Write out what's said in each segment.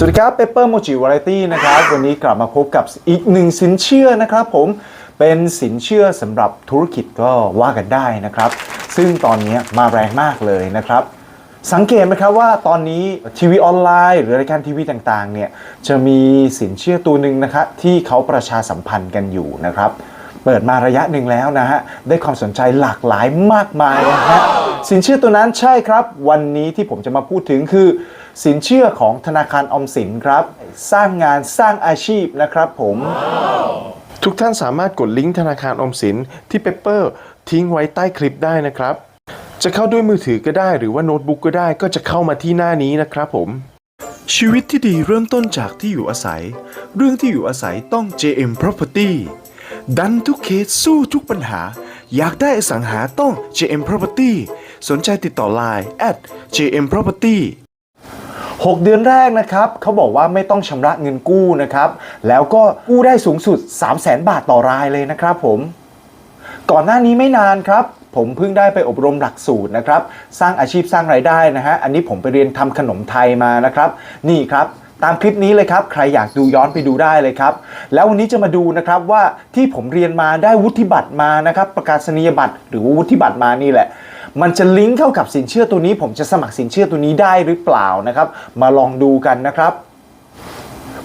สวัสดีครับเปเปอร์โมจิวาไรตี้นะครับ วันนี้กลับมาพบกับอีกหนึ่งสินเชื่อนะครับผมเป็นสินเชื่อสำหรับธุรกิจก็ว่ากันได้นะครับ ซึ่งตอนนี้มาแรงมากเลยนะครับ สังเกตไหมครับว่าตอนนี้ทีวีออนไลน์ หรือรายการทีวีต่างๆเนี่ยจะมีสินเชื่อตัวหนึ่งนะครับที่เขาประชาสัมพันธ์กันอยู่นะครับเปิดมาระยะหนึ่งแล้วนะฮะ ได้ความสนใจหลากหลายมากมายนะฮะ สินเชื่อตัวนั้นใช่ครับ วันนี้ที่ผมจะมาพูดถึงคือ สินเชื่อของธนาคารออมสินครับ สร้างงานสร้างอาชีพนะครับผม ทุกท่านสามารถกดลิงก์ธนาคารออมสินที่เปเปอร์ทิ้งไว้ใต้คลิปได้นะครับ จะเข้าด้วยมือถือก็ได้ หรือว่าโน้ตบุ๊กก็ได้ก็จะเข้ามาที่หน้านี้นะครับผม ชีวิตที่ดีเริ่มต้นจากที่อยู่อาศัย เรื่องที่อยู่อาศัยต้อง JM Property ดันทุกเคสสู้ทุกปัญหา อยากได้อสังหาต้อง JM Property สนใจติดต่อ Line at JM Property 6 เดือนแรกนะครับเขาบอกว่าไม่ต้องชำระเงินกู้นะครับ แล้วก็กู้ได้สูงสุด 3 0 0แสนบาทต่อรายเลยนะครับผม ก่อนหน้านี้ไม่นานครับ ผมเพิ่งได้ไปอบรมหลักสูตรนะครับ สร้างอาชีพสร้างรายได้นะฮะ อันนี้ผมไปเรียนทำขนมไทยมานะครับ นี่ครับตามคลิปนี้เลยครับ ใครอยากดูย้อนไปดูได้เลยครับ แล้ววันนี้จะมาดูนะครับว่าที่ผมเรียนมาได้วุฒิบัตรมานะครับ ประกาศนียบัตรหรือวุฒิบัตรมานี่แหละ มันจะลิงก์เข้ากับสินเชื่อตัวนี้ ผมจะสมัครสินเชื่อตัวนี้ได้หรือเปล่านะครับ มาลองดูกันนะครับ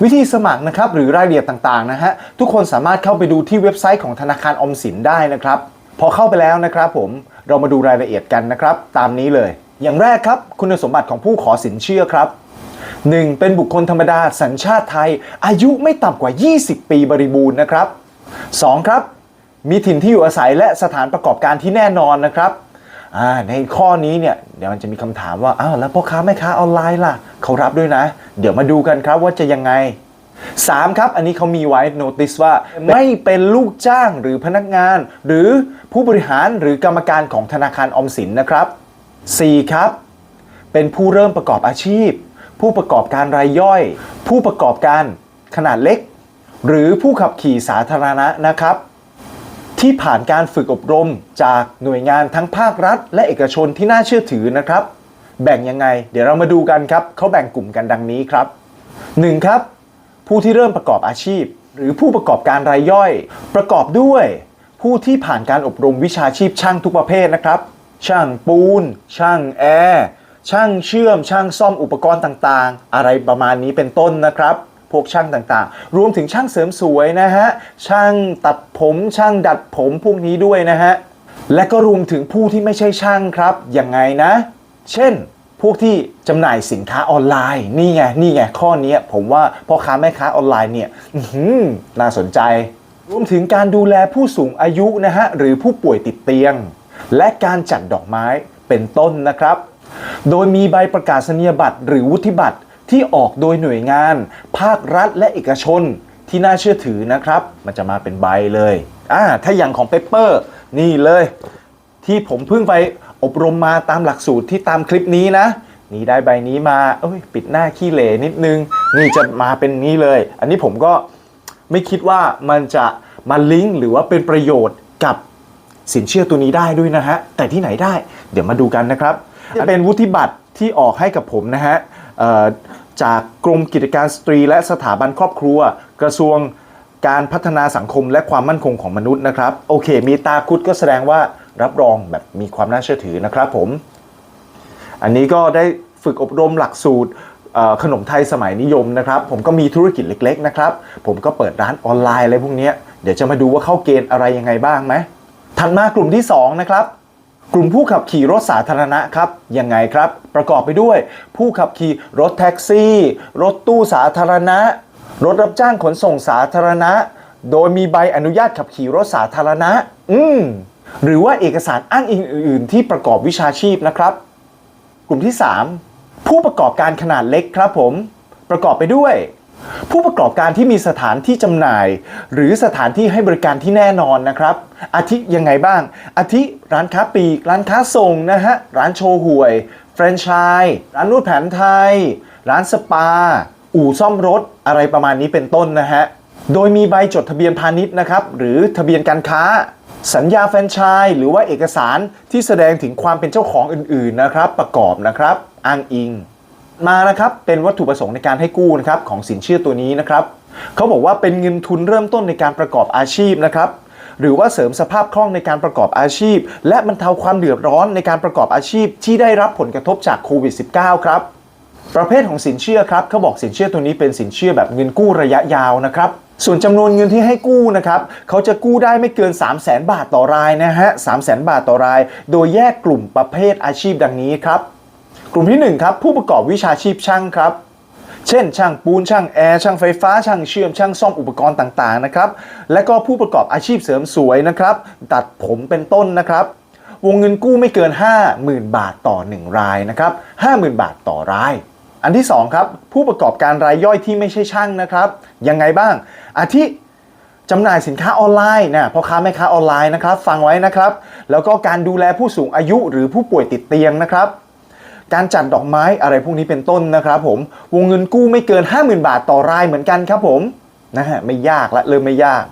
วิธีสมัครนะครับหรือรายละเอียดต่างๆนะฮะทุกคนสามารถเข้าไปดูที่เว็บไซต์ของธนาคารอมสินได้นะครับ พอเข้าไปแล้วนะครับผมเรามาดูรายละเอียดกันนะครับ ตามนี้เลย อย่างแรกครับ คุณสมบัติของผู้ขอสินเชื่อครับ 1. เป็นบุคคลธรรมดาสัญชาติไทย อายุไม่ต่ำกว่า 20 ปีบริบูรณ์นะครับ 2. ครับ มีถิ่นที่อยู่อาศัยและสถานประกอบการที่แน่นอนนะครับ อ่าในข้อนี้เนี่ยเดี๋ยวมันจะมีคำถามว่าอ้าวแล้วพ่อค้าแม่ค้าออนไลน์ล่ะเขารับด้วยนะ เดี๋ยวมาดูกันครับว่าจะยังไง 3. ครับ อันนี้เขามีไว้ notice ว่า ไม่เป็นลูกจ้างหรือพนักงาน หรือผู้บริหารหรือกรรมการของธนาคารออมสินนะครับ 4. ครับ เป็นผู้เริ่มประกอบอาชีพ ผู้ประกอบการรายย่อย ผู้ประกอบการขนาดเล็ก หรือผู้ขับขี่สาธารณะนะครับ ที่ผ่านการฝึกอบรมจากหน่วยงานทั้งภาครัฐ และเอกชนที่น่าเชื่อถือนะครับ แบ่งยังไง เดี๋ยวเรามาดูกันครับเขาแบ่งกลุ่มกันดังนี้ครับ 1. ครับ ผู้ที่เริ่มประกอบอาชีพ หรือผู้ประกอบการรายย่อย ประกอบด้วย ผู้ที่ผ่านการอบรมวิชาชีพช่างทุกประเภทนะครับ ช่างปูน ช่างแอร์ช่างเชื่อม ช่างซ่อมอุปกรณ์ต่างๆ อะไรประมาณนี้เป็นต้นนะครับ พวกช่างต่างๆ รวมถึงช่างเสริมสวยนะฮะ ช่างตัดผมช่างดัดผมพวกนี้ด้วยนะฮะ และก็รวมถึงผู้ที่ไม่ใช่ช่างครับยังไงนะ เช่นพวกที่จำหน่ายสินค้าออนไลน์นี่ไงนี่ไงข้อนี้ผมว่าพ่อค้าแม่ค้าออนไลน์เนี่ยน่าสนใจ รวมถึงการดูแลผู้สูงอายุนะฮะหรือผู้ป่วยติดเตียง และการจัดดอกไม้เป็นต้นนะครับ โดยมีใบประกาศนียบัตรหรือวุฒิบัตร ที่ออกโดยหน่วยงาน ภาครัฐและเอกชนที่น่าเชื่อถือนะครับ มันจะมาเป็นใบเลยอ่าถ้าอย่างของเปเปอร์นี่เลย ที่ผมเพิ่งไปอบรมมาตามหลักสูตรที่ตามคลิปนี้นะนี่ได้ใบนี้มาเอ้ยปิดหน้าขี้เหร่นิดนึง นี่จะมาเป็นนี้เลย อันนี้ผมก็ไม่คิดว่ามันจะมาลิงก์หรือว่าเป็นประโยชน์กับสินเชื่อตัวนี้ได้ด้วยนะฮะ แต่ที่ไหนได้ เดี๋ยวมาดูกันนะครับจะเป็นวุฒิบัตรที่ออกให้กับผมนะฮะเอ่อ จากกรมกิจการสตรีและสถาบันครอบครัว กระทรวงการพัฒนาสังคมและความมั่นคงของมนุษย์นะครับ โอเค มีตาคุดก็แสดงว่ารับรองแบบมีความน่าเชื่อถือนะครับผม อันนี้ก็ได้ฝึกอบรมหลักสูตรขนมไทยสมัยนิยมนะครับ ผมก็มีธุรกิจเล็กๆนะครับ ผมก็เปิดร้านออนไลน์อะไรพวกนี้เดี๋ยวจะมาดูว่าเข้าเกณฑ์อะไรยังไงบ้างไหมถัดมากลุ่มที่2นะครับ กลุ่มผู้ขับขี่รถสาธารณะครับยังไงครับ ประกอบไปด้วย ผู้ขับขี่รถแท็กซี่ รถตู้สาธารณะ รถรับจ้างขนส่งสาธารณะ โดยมีใบอนุญาตขับขี่รถสาธารณะ อืมหรือว่าเอกสารอ้างอิงอื่น ๆ ที่ประกอบวิชาชีพนะครับ กลุ่มที่ 3 ผู้ประกอบการขนาดเล็กครับผม ประกอบไปด้วย ผู้ประกอบการที่มีสถานที่จำหน่าย หรือสถานที่ให้บริการที่แน่นอนนะครับ อาทิยังไงบ้าง อาทิร้านค้าปลีก ร้านค้าส่งนะฮะ ร้านโชว์หวย แฟรนไชส์ร้านนวดแผนไทย ร้านสปา อู่ซ่อมรถ อะไรประมาณนี้เป็นต้นนะฮะ โดยมีใบจดทะเบียนพาณิชย์นะครับ หรือทะเบียนการค้า สัญญาแฟรนไชส์หรือว่าเอกสารที่แสดงถึงความเป็นเจ้าของอื่นๆนะครับ ประกอบนะครับ อ้างอิง มานะครับเป็นวัตถุประสงค์ในการให้กู้นะครับของสินเชื่อตัวนี้นะครับเขาบอกว่าเป็นเงินทุนเริ่มต้นในการประกอบอาชีพนะครับหรือว่าเสริมสภาพคล่องในการประกอบอาชีพ และบรรเทาความเดือดร้อนในการประกอบอาชีพ ที่ได้รับผลกระทบจากโควิด -19 ครับประเภทของสินเชื่อครับเขาบอกสินเชื่อตัวนี้เป็นสินเชื่อแบบเงินกู้ระยะยาวนะครับส่วนจำนวนเงินที่ให้กู้นะครับเขาจะกู้ได้ไม่เกิน 3 0 0 0 0 0บาทต่อรายนะฮะ3 0 0 0 0 0บาทต่อราย โดยแยกกลุ่มประเภทอาชีพดังนี้ครับ กลุ่มที่ 1 ครับ ผู้ประกอบวิชาชีพช่างครับ เช่น ช่างปูนช่างแอร์ช่างไฟฟ้า ช่างเชื่อม ช่างซ่อมอุปกรณ์ต่างๆนะครับและก็ผู้ประกอบอาชีพเสริมสวยนะครับ ตัดผมเป็นต้นนะครับ วงเงินกู้ไม่เกิน 50,000 บาทต่อ 1 รายนะครับ50,000 บาทต่อราย อันที่2ครับผู้ประกอบการรายย่อยที่ไม่ใช่ช่างนะครับ ยังไงบ้าง อาทิจำหน่ายสินค้าออนไลน์นะพ่อค้าแม่ค้าออนไลน์นะครับ ฟังไว้นะครับ แล้วก็การดูแลผู้สูงอายุหรือผู้ป่วยติดเตียงนะครับ การจัดดอกไม้อะไรพวกนี้เป็นต้นนะครับผมวงเงินกู้ไม่เกิน 50,000 บาทต่อรายเหมือนกันครับผมนะฮะไม่ยากละเริ่มไม่ยาก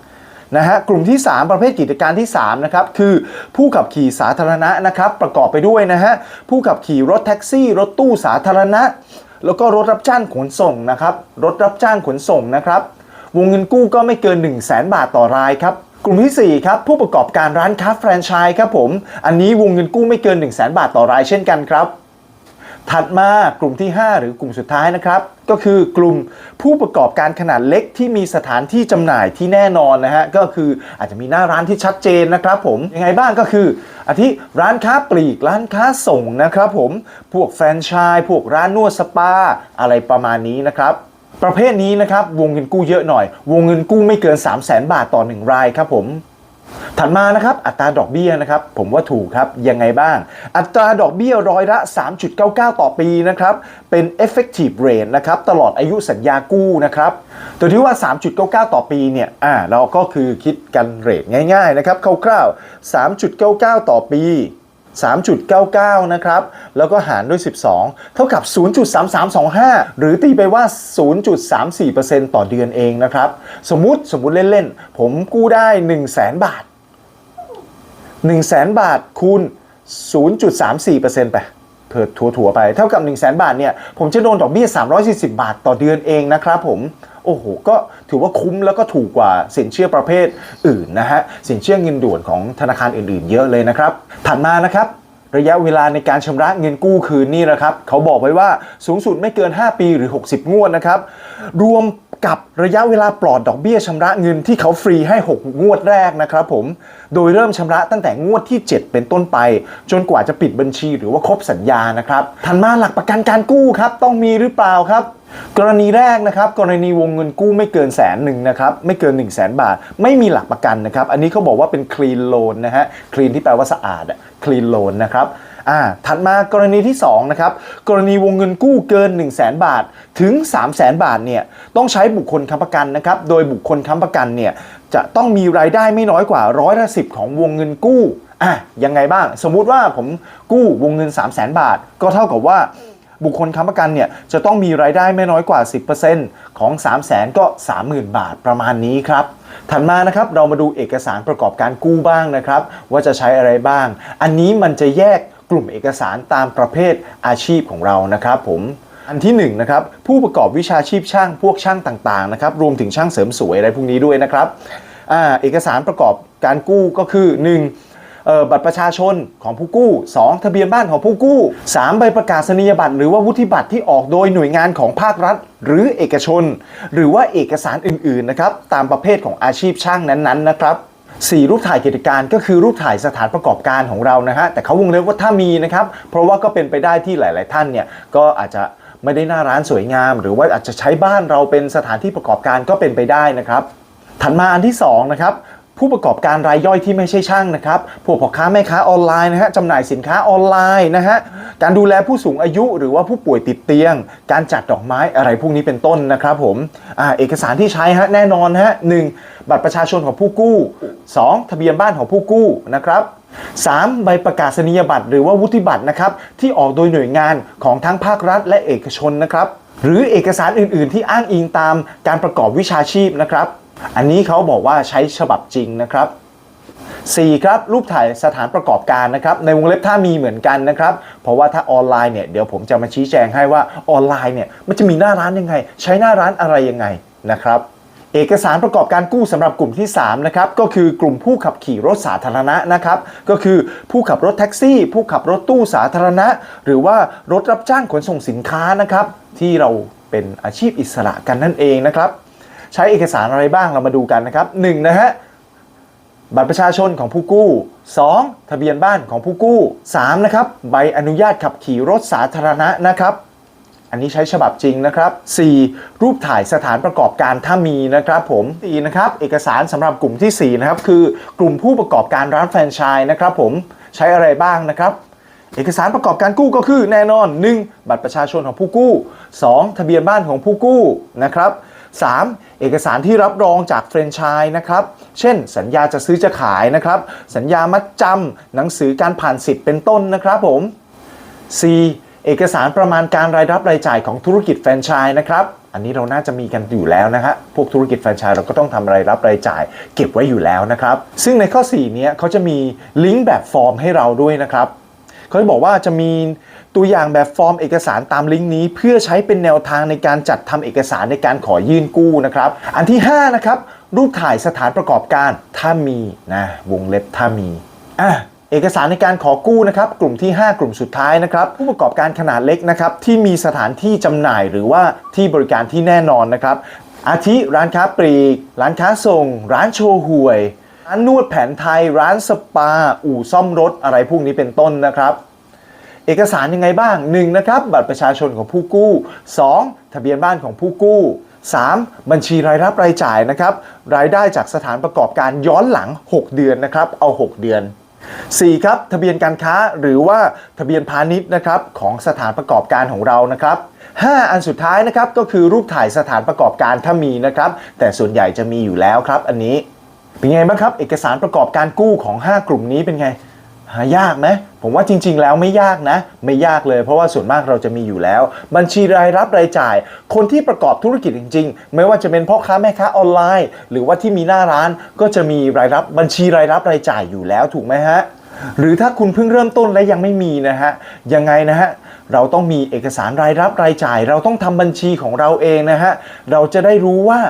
นะฮะกลุ่มที่ 3 ประเภทกิจการที่3นะครับคือผู้ขับขี่สาธารณะนะครับประกอบไปด้วยนะฮะผู้ขับขี่รถแท็กซี่ รถตู้สาธารณะ แล้วก็รถรับจ้างขนส่งนะครับรถรับจ้างขนส่งนะครับวงเงินกู้ก็ไม่เกิน 1 0 0 0 0แบาทต่อรายครับกลุ่มทีสี่4 ครับ ผู้ประกอบการร้านค้าแฟรนไชส์ครับผม อันนี้วงเงินกู้ไม่เกิน 1 0 0 0 0แบาทต่อรายเช่นกันครับ ถัดมากลุ่มที่ 5 หรือกลุ่มสุดท้ายนะครับ ก็คือกลุ่มผู้ประกอบการขนาดเล็กที่มีสถานที่จำหน่ายที่แน่นอนนะฮะก็คืออาจจะมีหน้าร้านที่ชัดเจนนะครับผมยังไงบ้างก็คืออาทิร้านค้าปลีกร้านค้าส่งนะครับผมพวกแฟรนไชส์พวกร้านนวดสปาอะไรประมาณนี้นะครับประเภทนี้นะครับวงเงินกู้เยอะหน่อย วงเงินกู้ไม่เกิน 3 0 0แสนบาทต่อ 1 รายครับผม ถัดมานะครับอัตราดอกเบี้ยนะครับผมว่าถูกครับยังไงบ้าง อัตราดอกเบี้ยร้อยละ 3.99 ต่อปีนะครับเป็น effective rate นะครับตลอดอายุสัญญากู้นะครับตัวที่ว่า 3.99 ต่อปีเนี่ยอ่าเราก็คือคิดกันเรทง่ายๆนะครับคร่าวๆ 3.99 ต่อปี 3.99 นะครับ แล้วก็หารด้วย 12 เท่ากับ 0.3325 หรือตีไปว่า 0.34%ต่อเดือนเองนะครับ สมมุติสมมุติเล่น ๆ ผมกู้ได้ 1 0 0 0 0แบาท 1 0 0 0 0 0 บาทคูณ 0.34%ไปเถิดถัวๆไป เท่ากับ 1 0 0 0 0 0 บาทเนี่ย ผมจะโดนดอกเบี้ย 340 บาทต่อเดือนเองนะครับผม โอ้โหก็ถือว่าคุ้มแล้วก็ถูกกว่าสินเชื่อประเภทอื่นนะฮะสินเชื่อเงินด่วนของธนาคารอื่นๆ เยอะเลยนะครับถัดมานะครับระยะเวลาในการชำระเงินกู้คืนนี่นะครับ เขาบอกไว้ว่าสูงสุดไม่เกิน 5 ปีหรือ 60 งวดนะครับ รวม กับระยะเวลาปลอดดอกเบี้ยชำระเงินที่เขาฟรีให้ 6 งวดแรกนะครับผม โดยเริ่มชำระตั้งแต่งวดที่ 7 เป็นต้นไป จนกว่าจะปิดบัญชีหรือว่าครบสัญญานะครับถัดมาหลักประกันการกู้ครับต้องมีหรือเปล่าครับกรณีแรกนะครับกรณีวงเงินกู้ไม่เกินแสนหนึ่งนะครับไม่เกิน 1 0 0 0 0แสนบาท ไม่มีหลักประกันนะครับ อันนี้เขาบอกว่าเป็น clean loan นะฮะ clean ที่แปลว่าสะอาดอะ clean loan นะครับ อ่าถัดมากรณีที่2นะครับกรณีวงเงินกู้เกิน 1 0 0 0 0แสนบาทถึง 3 0 0แสนบาทเนี่ยต้องใช้บุคคลค้ำประกันนะครับโดยบุคคลค้ำประกันเนี่ยจะต้องมีรายได้ไม่น้อยกว่าร้อยละสิของวงเงินกู้อะยังไงบ้าง สมมุติว่าผมกู้วงเงิน 3 0 0แสนบาท ก็เท่ากับว่าบุคคลค้ำประกันเนี่ยจะต้องมีรายได้ไม่น้อยกว่า 10%ของ 3 0 0แสนก็ 30,000 บาทประมาณนี้ครับถัดมานะครับเรามาดูเอกสารประกอบการกู้บ้างนะครับ ว่าจะใช้อะไรบ้าง อันนี้มันจะแยก กลุ่มเอกสารตามประเภทอาชีพของเรานะครับผมอันที่1นงนะครับผู้ประกอบวิชาชีพช่างพวกช่างต่างๆนะครับรวมถึงช่างเสริมสวยอะไรพวกนี้ด้วยนะครับอเอกสารประกอบการกู้ก็คือ 1. เอ่อบัตรประชาชนของผู้กู้ 2. ทะเบียนบ้านของผู้กู้ 3. ใบประกาศนียบัตร หรือว่าวุฒิบัตรที่ออกโดยหน่วยงานของภาครัฐ หรือเอกชน หรือว่าเอกสารอื่นๆนะครับตามประเภทของอาชีพช่างนั้นๆนะครับ 4 รูปถ่ายกิจการก็คือรูปถ่ายสถานประกอบการของเรานะฮะแต่เขาวงเล็บว่าถ้ามีนะครับ เพราะว่าก็เป็นไปได้ที่หลาย ๆ ท่านเนี่ยก็อาจจะไม่ได้หน้าร้านสวยงาม หรือว่าอาจจะใช้บ้านเราเป็นสถานที่ประกอบการก็เป็นไปได้นะครับ ถัดมาอันที่2นะครับ ผู้ประกอบการรายย่อยที่ไม่ใช่ช่างนะครับพวกพ่อค้าแม่ค้าออนไลน์นะฮะจำหน่ายสินค้าออนไลน์นะฮะ การดูแลผู้สูงอายุหรือว่าผู้ป่วยติดเตียง การจัดดอกไม้อะไรพวกนี้เป็นต้นนะครับผมอเอกสารที่ใช้ฮะแน่นอนฮะหนึ่งบัตรประชาชนของผู้กู้ 2. ทะเบียนบ้านของผู้กู้นะครับ 3. ใบประกาศนียบัตรหรือว่าวุฒิบัตรนะครับที่ออกโดยหน่วยงานของทั้งภาครัฐและเอกชนนะครับ หรือเอกสารอื่น ๆ ที่อ้างอิงตามการประกอบวิชาชีพนะครับ อันนี้เขาบอกว่าใช้ฉบับจริงนะครับ 4 ครับรูปถ่ายสถานประกอบการนะครับ ในวงเล็บถ้ามีเหมือนกันนะครับ เพราะว่าถ้าออนไลน์เนี่ยเดี๋ยวผมจะมาชี้แจงให้ว่าออนไลน์เนี่ยมันจะมีหน้าร้านยังไง ใช้หน้าร้านอะไรยังไงนะครับเอกสารประกอบการกู้สำหรับกลุ่มที่3นะครับก็คือกลุ่มผู้ขับขี่รถสาธารณะนะครับก็คือผู้ขับรถแท็กซี่ ผู้ขับรถตู้สาธารณะ หรือว่ารถรับจ้างขนส่งสินค้านะครับที่เราเป็นอาชีพอิสระกันนั่นเองนะครับ ใช้เอกสารอะไรบ้างเรามาดูกันนะครับ1นนะฮะบัตรประชาชนของผู้กู้ 2. ทะเบียนบ้านของผู้กู้ 3. นะครับใบอนุญาตขับขี่รถสาธารณะนะครับอันนี้ใช้ฉบับจริงนะครับ 4. รูปถ่ายสถานประกอบการถ้ามีนะครับผม4นะครับเอกสารสำหรับกลุ่มทีสี่ 4 นะครับ คือกลุ่มผู้ประกอบการร้านแฟรนไชส์นะครับผมใช้อะไรบ้างนะครับเอกสารประกอบการกู้ก็คือแน่นอน 1. บัตรประชาชนของผู้กู้ 2. ทะเบียนบ้านของผู้กู้นะครับ 3. เอกสารที่รับรองจากแฟรนไชส์นะครับ เช่น สัญญาจะซื้อจะขายนะครับ สัญญามัดจำหนังสือการผ่านสิทธิ์เป็นต้นนะครับผม C เอกสารประมาณการรายรับรายจ่ายของธุรกิจแฟรนไชส์นะครับอันนี้เราน่าจะมีกันอยู่แล้วนะฮะ พวกธุรกิจแฟรนไชส์เราก็ต้องทำรายรับรายจ่าย เก็บไว้อยู่แล้วนะครับ ซึ่งในข้อ 4 เนี้ยเขาจะมีลิงก์แบบฟอร์มให้เราด้วยนะครับ เขาจะบอกว่าจะมี ตัวอย่างแบบฟอร์มเอกสารตามลิงก์นี้ เพื่อใช้เป็นแนวทางในการจัดทำเอกสารในการขอยื่นกู้นะครับ อันที่ 5 นะครับ รูปถ่ายสถานประกอบการถ้ามีนะวงเล็บถ้ามีอะเอกสารในการขอกู้นะครับกลุ่มที่ 5 กลุ่มสุดท้ายนะครับผู้ประกอบการขนาดเล็กนะครับที่มีสถานที่จำหน่ายหรือว่าที่บริการที่แน่นอนนะครับ อาทิร้านค้าปลีก ร้านค้าส่ง ร้านโชว์หวยร้านนวดแผนไทย ร้านสปา อู่ซ่อมรถอะไรพวกนี้เป็นต้นนะครับ เอกสารยังไงบ้าง 1. นะครับบัตรประชาชนของผู้กู้ 2. ทะเบียนบ้านของผู้กู้ 3. บัญชีรายรับรายจ่ายนะครับรายได้จากสถานประกอบการย้อนหลัง 6 เดือนนะครับเอา 6 เดือน 4. ครับทะเบียนการค้าหรือว่าทะเบียนพาณิชย์นะครับของสถานประกอบการของเรานะครับ 5 อันสุดท้ายนะครับก็คือรูปถ่ายสถานประกอบการถ้ามีนะครับแต่ส่วนใหญ่จะมีอยู่แล้วครับ อันนี้เป็นไงบ้างครับ เอกสารประกอบการกู้ของ 5 กลุ่มนี้เป็นไง หายากไหม ผมว่าจริง ๆ แล้วไม่ยากนะ ไม่ยากเลย เพราะว่าส่วนมากเราจะมีอยู่แล้ว บัญชีรายรับรายจ่าย คนที่ประกอบธุรกิจจริง ๆ ไม่ว่าจะเป็นพ่อค้าแม่ค้าออนไลน์ หรือว่าที่มีหน้าร้านก็จะมีรายรับบัญชีรายรับรายจ่ายอยู่แล้วถูกไหมฮะหรือถ้าคุณเพิ่งเริ่มต้นและยังไม่มีนะฮะยังไงนะฮะเราต้องมีเอกสารรายรับรายจ่าย เราต้องทำบัญชีของเราเองนะฮะเราจะได้รู้ว่า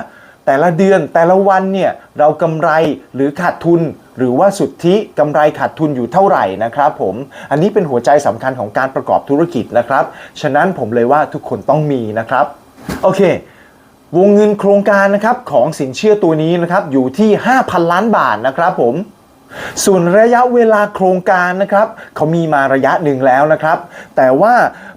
แต่ละเดือนแต่ละวันเนี่ยเรากำไรหรือขาดทุน หรือว่าสุทธิกำไรขาดทุนอยู่เท่าไหร่นะครับผมอันนี้เป็นหัวใจสำคัญของการประกอบธุรกิจนะครับ ฉะนั้นผมเลยว่าทุกคนต้องมีนะครับโอเควงเงินโครงการนะครับของสินเชื่อตัวนี้นะครับอยู่ที่ 5,000 ล้านบาทนะครับผม ส่วนระยะเวลาโครงการนะครับเขามีมาระยะหนึ่งแล้วนะครับ แต่ว่า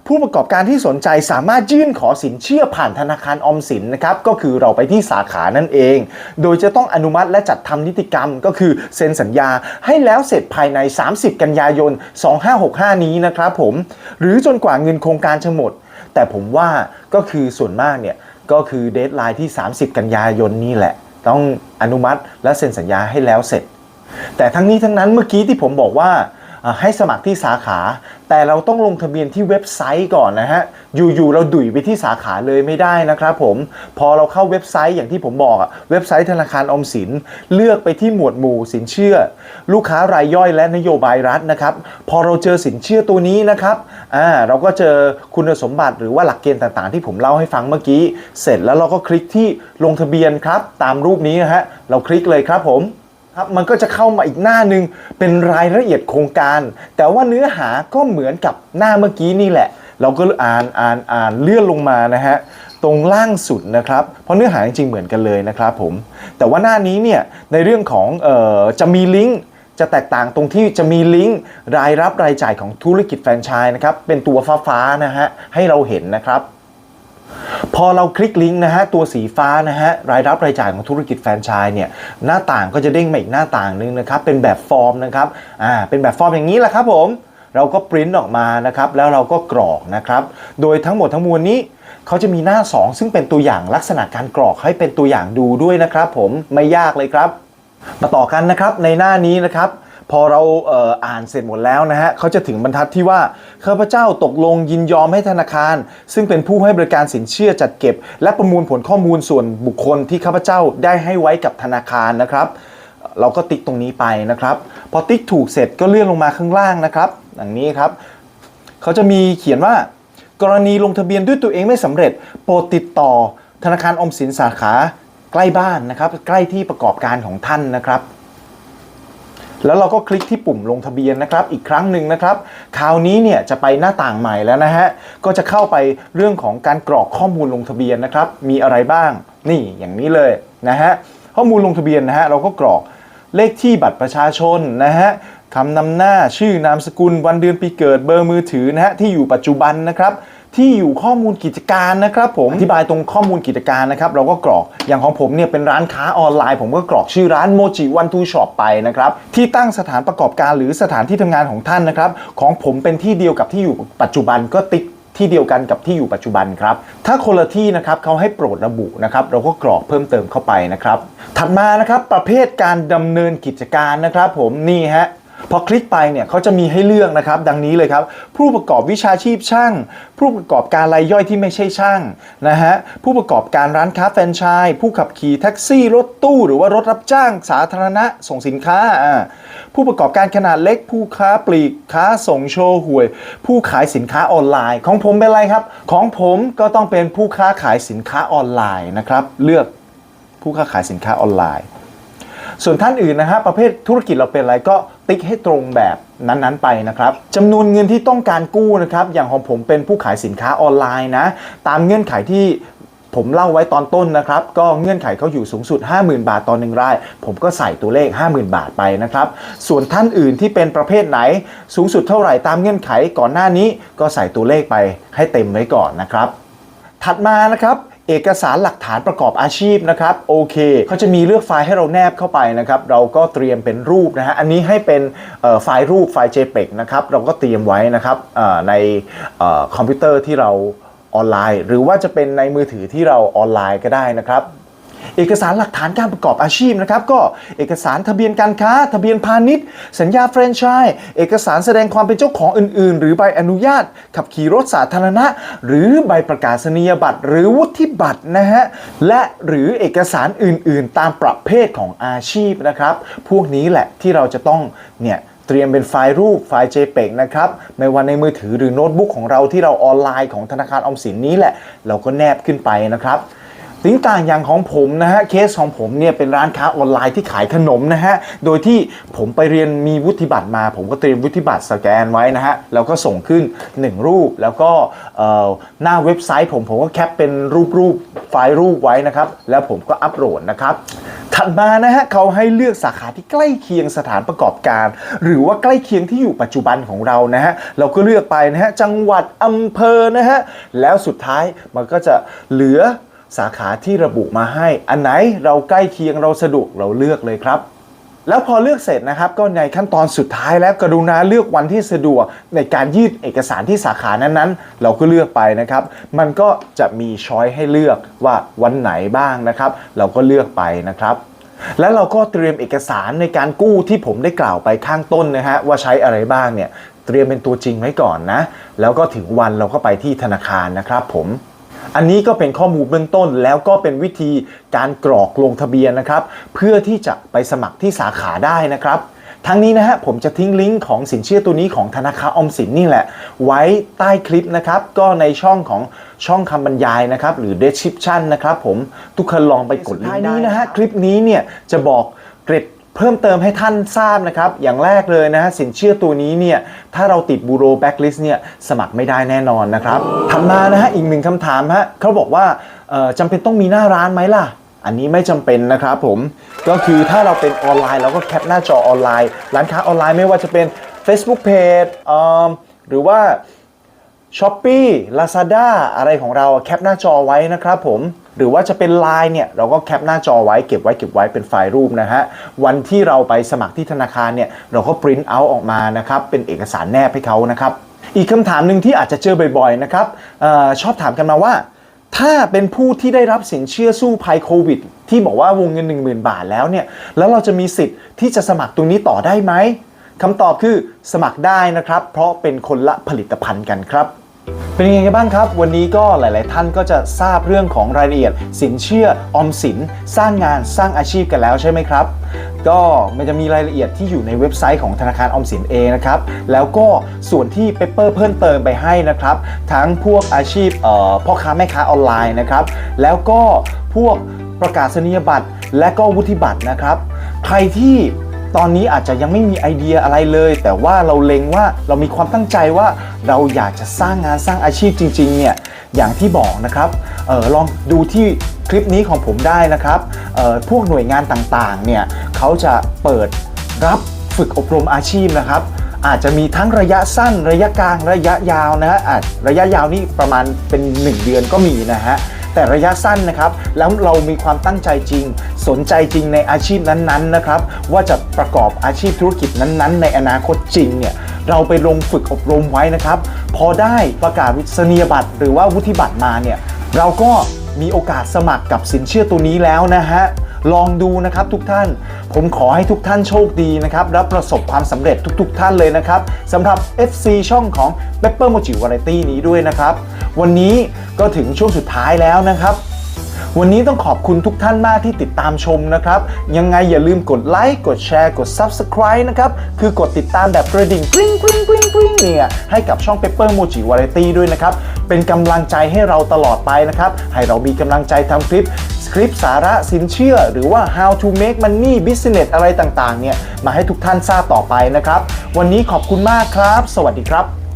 ผู้ประกอบการที่สนใจสามารถยื่นขอสินเชื่อผ่านธนาคารออมสินนะครับก็คือเราไปที่สาขานั่นเอง โดยจะต้องอนุมัติและจัดทำนิติกรรมก็คือเซ็นสัญญาให้แล้วเสร็จภายใน 30 กันยายน 2565 นี้นะครับผมหรือจนกว่าเงินโครงการจะหมด แต่ผมว่าก็คือส่วนมากเนี่ยก็คือเดทไลน์ที่ 30 กันยายนนี่แหละ ต้องอนุมัติและเซ็นสัญญาให้แล้วเสร็จ แต่ทั้งนี้ทั้งนั้นเมื่อกี้ที่ผมบอกว่าให้สมัครที่สาขา แต่เราต้องลงทะเบียนที่เว็บไซต์ก่อนนะฮะ อยู่ๆเราดุ่ยไปที่สาขาเลยไม่ได้นะครับผม พอเราเข้าเว็บไซต์อย่างที่ผมบอกอะเว็บไซต์ธนาคารออมสิน เลือกไปที่หมวดหมู่สินเชื่อ ลูกค้ารายย่อยและนโยบายรัฐนะครับ พอเราเจอสินเชื่อตัวนี้นะครับอ่าเราก็เจอคุณสมบัติหรือว่าหลักเกณฑ์ต่างๆ ที่ผมเล่าให้ฟังเมื่อกี้ เสร็จแล้วเราก็คลิกที่ลงทะเบียนครับ ตามรูปนี้นะฮะ เราคลิกเลยครับผม ครับมันก็จะเข้ามาอีกหน้าหนึ่งเป็นรายละเอียดโครงการ แต่ว่าเนื้อหาก็เหมือนกับหน้าเมื่อกี้นี่แหละ เราก็อ่านอ่านอ่านเลื่อนลงมานะฮะตรงล่างสุดนะครับ เพราะเนื้อหาจริงๆเหมือนกันเลยนะครับผม แต่ว่าหน้านี้เนี่ยในเรื่องของออจะมีลิงก์จะแตกต่างตรงที่จะมีลิงก์รายรับรายจ่ายของธุรกิจแฟรนไชส์นะครับเป็นตัวฟ้าๆนะฮะให้เราเห็นนะครับ พอเราคลิกลิงก์นะฮะตัวสีฟ้านะฮะรายรับรายจ่ายของธุรกิจแฟรนไชส์เนี่ยหน้าต่างก็จะเด้งมาอีกหน้าต่างหนึงนะครับเป็นแบบฟอร์มนะครับอ่าเป็นแบบฟอร์มอย่างนี้แหละครับผมเราก็ปริ้นออกมานะครับแล้วเราก็กรอกนะครับโดยทั้งหมดทั้งมวลนี้เขาจะมีหน้า 2 ซึ่งเป็นตัวอย่างลักษณะการกรอกให้เป็นตัวอย่างดูด้วยนะครับ ผมไม่ยากเลยครับ มาต่อกันนะครับในหน้านี้นะครับ พอเราเอ่ออ่านเสร็จหมดแล้วนะฮะเขาจะถึงบรรทัดที่ว่าข้าพเจ้าตกลงยินยอมให้ธนาคาร ซึ่งเป็นผู้ให้บริการสินเชื่อจัดเก็บ และประมวลผลข้อมูลส่วนบุคคลที่ข้าพเจ้าได้ให้ไว้กับธนาคารนะครับ เราก็ติ๊กตรงนี้ไปนะครับ พอติ๊กถูกเสร็จก็เลื่อนลงมาข้างล่างนะครับอย่างนี้ครับเขาจะมีเขียนว่า กรณีลงทะเบียนด้วยตัวเองไม่สำเร็จ โปรดติดต่อธนาคารอมสินสาขาใกล้บ้านนะครับ ใกล้ที่ประกอบการของท่านนะครับ แล้วเราก็คลิกที่ปุ่มลงทะเบียนนะครับ อีกครั้งหนึ่งนะครับ คราวนี้เนี่ยจะไปหน้าต่างใหม่แล้วนะฮะ ก็จะเข้าไปเรื่องของการกรอกข้อมูลลงทะเบียนนะครับ มีอะไรบ้าง นี่อย่างนี้เลยนะฮะ ข้อมูลลงทะเบียนนะฮะ เราก็กรอกเลขที่บัตรประชาชนนะฮะ คำนำหน้าชื่อนามสกุลวันเดือนปีเกิดเบอร์มือถือนะฮะที่อยู่ปัจจุบันนะครับที่อยู่ข้อมูลกิจการนะครับผมอธิบายตรงข้อมูลกิจการนะครับเราก็กรอกอย่างของผมเนี่ยเป็นร้านค้าออนไลน์ ผมก็กรอกชื่อร้านโมจิวันทูช็อปไปนะครับที่ตั้งสถานประกอบการหรือสถานที่ทำงานของท่านนะครับของผมเป็นที่เดียวกับที่อยู่ปัจจุบันก็ติ๊กที่เดียวกันกับที่อยู่ปัจจุบันครับ ถ้าคนละที่นะครับเขาให้โปรดระบุนะครับ เราก็กรอกเพิ่มเติมเข้าไปนะครับ ถัดมานะครับประเภทการดำเนินกิจการนะครับ ผมนี่ฮะ พอคลิกไปเนี่ยเขาจะมีให้เลือกนะครับดังนี้เลยครับ ผู้ประกอบวิชาชีพช่าง ผู้ประกอบการรายย่อยที่ไม่ใช่ช่างนะฮะผู้ประกอบการร้านค้าแฟรนไชส์ผู้ขับขี่แท็กซี่รถตู้ หรือว่ารถรับจ้างสาธารณะส่งสินค้า ผู้ประกอบการขนาดเล็ก ผู้ค้าปลีกค้าส่งโชว์หวย ผู้ขายสินค้าออนไลน์ ของผมเป็นอะไรครับ ของผมก็ต้องเป็นผู้ค้าขายสินค้าออนไลน์นะครับเลือกผู้ค้าขายสินค้าออนไลน์ ส่วนท่านอื่นนะฮะประเภทธุรกิจเราเป็นอะไรก็ติ๊กให้ตรงแบบนั้นๆไปนะครับจำนวนเงินที่ต้องการกู้นะครับอย่างของผมเป็นผู้ขายสินค้าออนไลน์นะตามเงื่อนไขที่ผมเล่าไว้ตอนต้นนะครับ ก็เงื่อนไขเขาอยู่สูงสุด 50,000 บาทต่อหนึ่งราย ผมก็ใส่ตัวเลข 50,000 บาทไปนะครับ ส่วนท่านอื่นที่เป็นประเภทไหน สูงสุดเท่าไหร่ตามเงื่อนไขก่อนหน้านี้ ก็ใส่ตัวเลขไปให้เต็มไว้ก่อนนะครับ ถัดมานะครับ เอกสารหลักฐานประกอบอาชีพนะครับโอเคเขาจะมีเลือกไฟล์ให้เราแนบเข้าไปนะครับเราก็เตรียมเป็นรูปนะฮะอันนี้ให้เป็นไฟล์รูปไฟล์ JPEG นะครับเราก็เตรียมไว้นะครับในคอมพิวเตอร์ที่เราออนไลน์ หรือว่าจะเป็นในมือถือที่เราออนไลน์ก็ได้นะครับ เอกสารหลักฐานการประกอบอาชีพนะครับก็เอกสารทะเบียนการค้า ทะเบียนพาณิชย์ สัญญาแฟรนไชส์เอกสารแสดงความเป็นเจ้าของอื่น ๆ หรือใบอนุญาต ขับขี่รถสาธารณะ หรือใบประกาศนียบัตร หรือวุฒิบัตรนะฮะและหรือเอกสารอื่น ๆ ตามประเภทของอาชีพนะครับ พวกนี้แหละที่เราจะต้องเนี่ยเตรียมเป็นไฟล์รูปไฟล์ JPEG นะครับไม่ว่าในมือถือหรือโน้ตบุ๊กของเราที่เราออนไลน์ของธนาคารออมสินนี้แหละ เราก็แนบขึ้นไปนะครับ สิ่งต่างอย่างของผมนะฮะเคสของผมเนี่ยเป็นร้านค้าออนไลน์ที่ขายขนมนะฮะโดยที่ผมไปเรียนมีวุฒิบัตรมา ผมก็เตรียมวุฒิบัตรสแกนไว้นะฮะแล้วก็ส่งขึ้น 1 รูปแล้วก็หน้าเว็บไซต์ผมผมก็แคปเป็นรูปรูปไฟล์รูปไว้นะครับแล้วผมก็อัปโหลดนะครับถัดมานะฮะเขาให้เลือกสาขาที่ใกล้เคียงสถานประกอบการ หรือว่าใกล้เคียงที่อยู่ปัจจุบันของเรานะฮะเราก็เลือกไปนะฮะจังหวัดอำเภอนะฮะแล้วสุดท้ายมันก็จะเหลือ สาขาที่ระบุมาให้ อันไหนเราใกล้เคียงเราสะดวกเราเลือกเลยครับแล้วพอเลือกเสร็จนะครับก็ในขั้นตอนสุดท้ายแล้วกรุณาเลือกวันที่สะดวกในการยื่นเอกสารที่สาขานั้นๆ เราก็เลือกไปนะครับ มันก็จะมีช้อยให้เลือกว่าวันไหนบ้างนะครับ เราก็เลือกไปนะครับ แล้วเราก็เตรียมเอกสารในการกู้ที่ผมได้กล่าวไปข้างต้นนะฮะว่าใช้อะไรบ้างเนี่ยเตรียมเป็นตัวจริงไว้ก่อนนะ แล้วก็ถึงวันเราก็ไปที่ธนาคารนะครับผม อันนี้ก็เป็นข้อมูลเบื้องต้นแล้วก็เป็นวิธีการกรอกลงทะเบียนนะครับ เพื่อที่จะไปสมัครที่สาขาได้นะครับทั้งนี้นะฮะผมจะทิ้งลิงก์ของสินเชื่อตัวนี้ของธนาคารออมสินนี่แหละ ไว้ใต้คลิปนะครับ ก็ในช่องของช่องคำบรรยายนะครับ หรือ description นะครับผมทุกคนลองไปกดลิงก์ได้นะฮะคลิปนี้เนี่ยจะบอกเกร็ด เพิ่มเติมให้ท่านทราบนะครับ อย่างแรกเลยนะฮะสินเชื่อตัวนี้เนี่ยถ้าเราติดบูโรแบ็กลิสต์เนี่ยสมัครไม่ได้แน่นอนนะครับถัดมานะฮะอีกหนึ่งคำถามฮะเขาบอกว่าจำเป็นต้องมีหน้าร้านไหมล่ะ อันนี้ไม่จำเป็นนะครับผมก็คือถ้าเราเป็นออนไลน์เราก็แคปหน้าจอออนไลน์ ร้านค้าออนไลน์ไม่ว่าจะเป็น Facebook Page เอิ่มหรือว่าช้อปปี้ลาซาด้าอะไรของเราแคปหน้าจอไว้นะครับผม หรือว่าจะเป็น Line เนี่ยเราก็แคปหน้าจอไว้เก็บไว้เก็บไว้เป็นไฟล์รูปนะฮะวันที่เราไปสมัครที่ธนาคารเนี่ยเราก็ปริ้นเอาออกมานะครับเป็นเอกสารแนบให้เขานะครับอีกคำถามหนึ่งที่อาจจะเจอบ่อยๆนะครับออชอบถามกันมาว่า ถ้าเป็นผู้ที่ได้รับสินเชื่อสู้ภัยโควิด ที่บอกว่าวงเงิน 10,000 บาทแล้วเนี่ยแล้วเราจะมีสิทธิ์ที่จะสมัครตรงนี้ต่อได้ไหมคำตอบคือสมัครได้นะครับ เพราะเป็นคนละผลิตภัณฑ์กันครับ เป็นยังไงกันบ้างครับ วันนี้ก็หลาย ๆ ท่านก็จะทราบเรื่องของรายละเอียด สินเชื่อออมสิน สร้างงานสร้างอาชีพกันแล้วใช่ไหมครับ ก็มันจะมีรายละเอียดที่อยู่ในเว็บไซต์ของธนาคารออมสินเองนะครับ แล้วก็ส่วนที่เปเปอร์เพิ่มเติมไปให้นะครับ ทั้งพวกอาชีพพ่อค้าแม่ค้าออนไลน์นะครับ แล้วก็พวกประกาศนียบัตรและก็วุฒิบัตรนะครับ ใครที่ ตอนนี้อาจจะยังไม่มีไอเดียอะไรเลย แต่ว่าเราเล็งว่าเรามีความตั้งใจว่าเราอยากจะสร้างงานสร้างอาชีพจริงๆเนี่ยอย่างที่บอกนะครับออลองดูที่คลิปนี้ของผมได้นะครับออพวกหน่วยงานต่างๆเนี่ยเขาจะเปิดรับฝึกอบรมอาชีพนะครับ อาจจะมีทั้งระยะสั้นระยะกลางระยะยาวนะฮะระยะยาวนี่ประมาณเป็น 1 เดือนก็มีนะฮะ แต่ระยะสั้นนะครับ แล้วเรามีความตั้งใจจริง สนใจจริงในอาชีพนั้นๆนะครับ ว่าจะประกอบอาชีพธุรกิจนั้นๆ ในอนาคตจริงเนี่ยเราไปลงฝึกอบรมไว้นะครับ พอได้ประกาศวิศนียบัตรหรือว่าวุฒิบัตรมาเนี่ยเราก็มีโอกาสสมัครกับสินเชื่อตัวนี้แล้วนะฮะ ลองดูนะครับทุกท่าน ผมขอให้ทุกท่านโชคดีนะครับและประสบความสำเร็จทุก ๆ ท่านเลยนะครับสำหรับ FC ช่องของ Pepper m o j i Variety นี้ด้วยนะครับ วันนี้ก็ถึงช่วงสุดท้ายแล้วนะครับ วันนี้ต้องขอบคุณทุกท่านมากที่ติดตามชมนะครับ ยังไงอย่าลืมกดไลค์ กดแชร์ กด Subscribe นะครับ คือกดติดตามแบบกระดิ่งกริ๊งกริ๊งกริ๊งกริ๊งเนี่ย ให้กับช่อง Pepper Mochi Variety ด้วยนะครับ เป็นกำลังใจให้เราตลอดไปนะครับ ให้เรามีกำลังใจทำคลิปคลิปสาระสินเชื่อ หรือว่า how to make money business อะไรต่างๆ เนี่ย มาให้ทุกท่านทราบต่อไปนะครับ วันนี้ขอบคุณมากครับ สวัสดีครับ